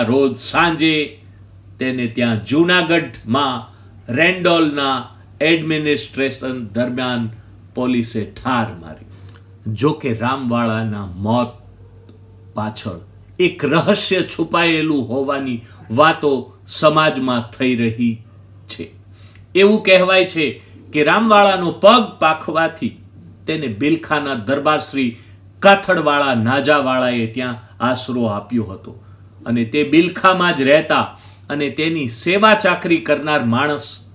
રોજ સાંજે તેને ત્યાં જૂનાગઢમાં રેન્ડોલના એડમિનિસ્ટ્રેશન દરમિયાન પોલીસે ઠાર મારી. જો કે રામવાળાના મોત પાછળ એક રહસ્ય છુપાયેલું હોવાની વાતો સમાજમાં થઈ રહી છે. એવું કહેવાય છે કે રામવાળાનો પગ પાખવાથી તેને બિલખાના દરબારશ્રી કાથડવાળા નાજાવાળાએ ત્યાં આશરો આપ્યો હતો. અને તે બિલખામાં જ રહેતા અને તેની સેવા ચાકરી કરનાર માણસ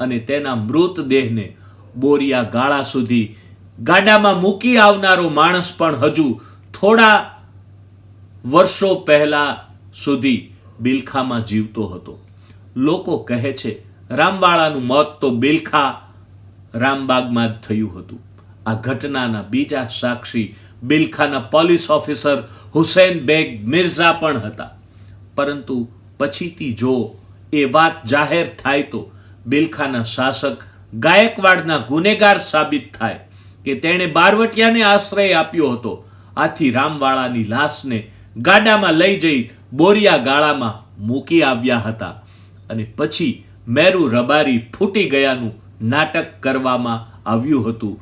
અને તેના મૃતદેહને બોરિયા ગાળા સુધી ગાડામાં મૂકી આવનારો માણસ પણ હજુ થોડા વર્ષો પહેલા સુધી બિલખામાં જીવતો હતો. લોકો કહે છે, રામવાળાનું મોત તો બિલખા રામબાગમાં જ થયું હતું. આ ઘટનાના બીજા સાક્ષી બિલખાના પોલીસ ઓફિસર હુસેન બેગ મિર્ઝા પણ હતા. પરંતુ પછીથી જો એ વાત જાહેર થાય તો બિલખાના શાસક ગાયકવાડના ગુનેગાર સાબિત થાય કે તેણે બારવટિયાને આશ્રય આપ્યો હતો. આથી રામવાળાની લાશને ગાડામાં લઈ જઈ બોરિયા ગાળામાં મૂકી આવ્યા હતા અને પછી મેરુ રબારી ફૂટી ગયાનું નાટક કરવામાં આવ્યું હતું.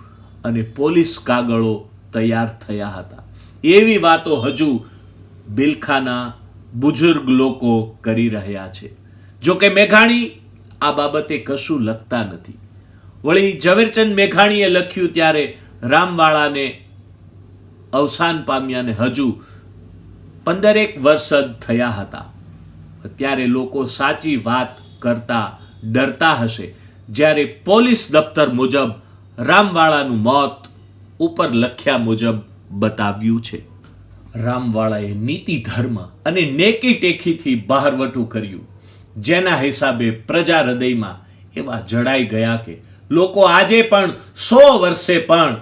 અને પોલીસ કાગળો તૈયાર થયા હતા. એવી વાતો હજુ બિલખાના બુજુર્ગ લોકો કરી રહ્યા છે. જો કે મેઘાણી આ બાબતે કશું લખતા નથી. વળી ઝવેરચંદ મેઘાણીએ લખ્યું ત્યારે રામવાળાને અવસાન પામ્યાને હજુ પંદરેક વર્ષ જ થયા હતા. ત્યારે લોકો સાચી વાત કરતા ડરતા હશે. જ્યારે પોલીસ દફતર મુજબ રામવાળાનું મોત ઉપર લખ્યા મુજબ બતાવ્યું છે. રામવાળાએ નીતિ ધર્મ અને નેકી ટેકીથી બહારવટું કર્યું. જેના હિસાબે પ્રજા હૃદયમાં એવા જડાઈ ગયા કે લોકો આજે પણ સો વર્ષે પણ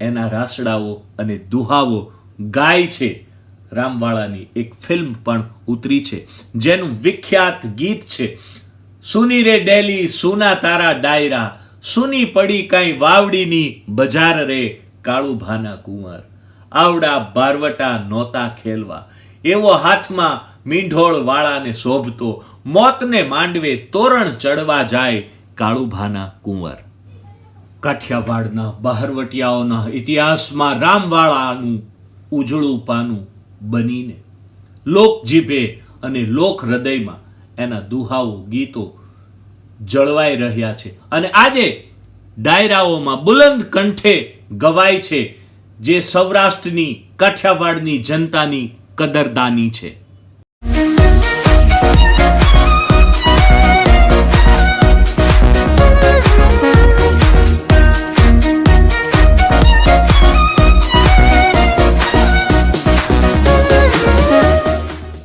એના રાસડાઓ અને દુહાવો ગાય છે. રામવાળાની એક ફિલ્મ પણ ઉતરી છે, જેનું વિખ્યાત ગીત છે, સુની રે ડેલી, સુના તારા ડાયરા સુની પડી કાંઈ વાવડીની બજાર રે કાળુભાના કુંવર. આવડા બારવટા નોતા ખેલવા. એવો હાથમાં મીંઢોળ વાળાને શોભતો, મોતને માંડવે તોરણ ચડવા જાય કાળુભાના કુંવર. કાઠિયાવાડના બહારવટિયાઓના ઇતિહાસમાં રામવાળાનું ઉજળું પાનું બનીને લોક જીભે અને લોક હૃદયમાં એના દુહાઓ ગીતો જળવાઈ રહ્યા છે. અને આજે ડાયરાઓમાં બુલંદ કંઠે ગવાય છે જે સૌરાષ્ટ્રની કાઠિયાવાડની જનતાની કદરદાની છે.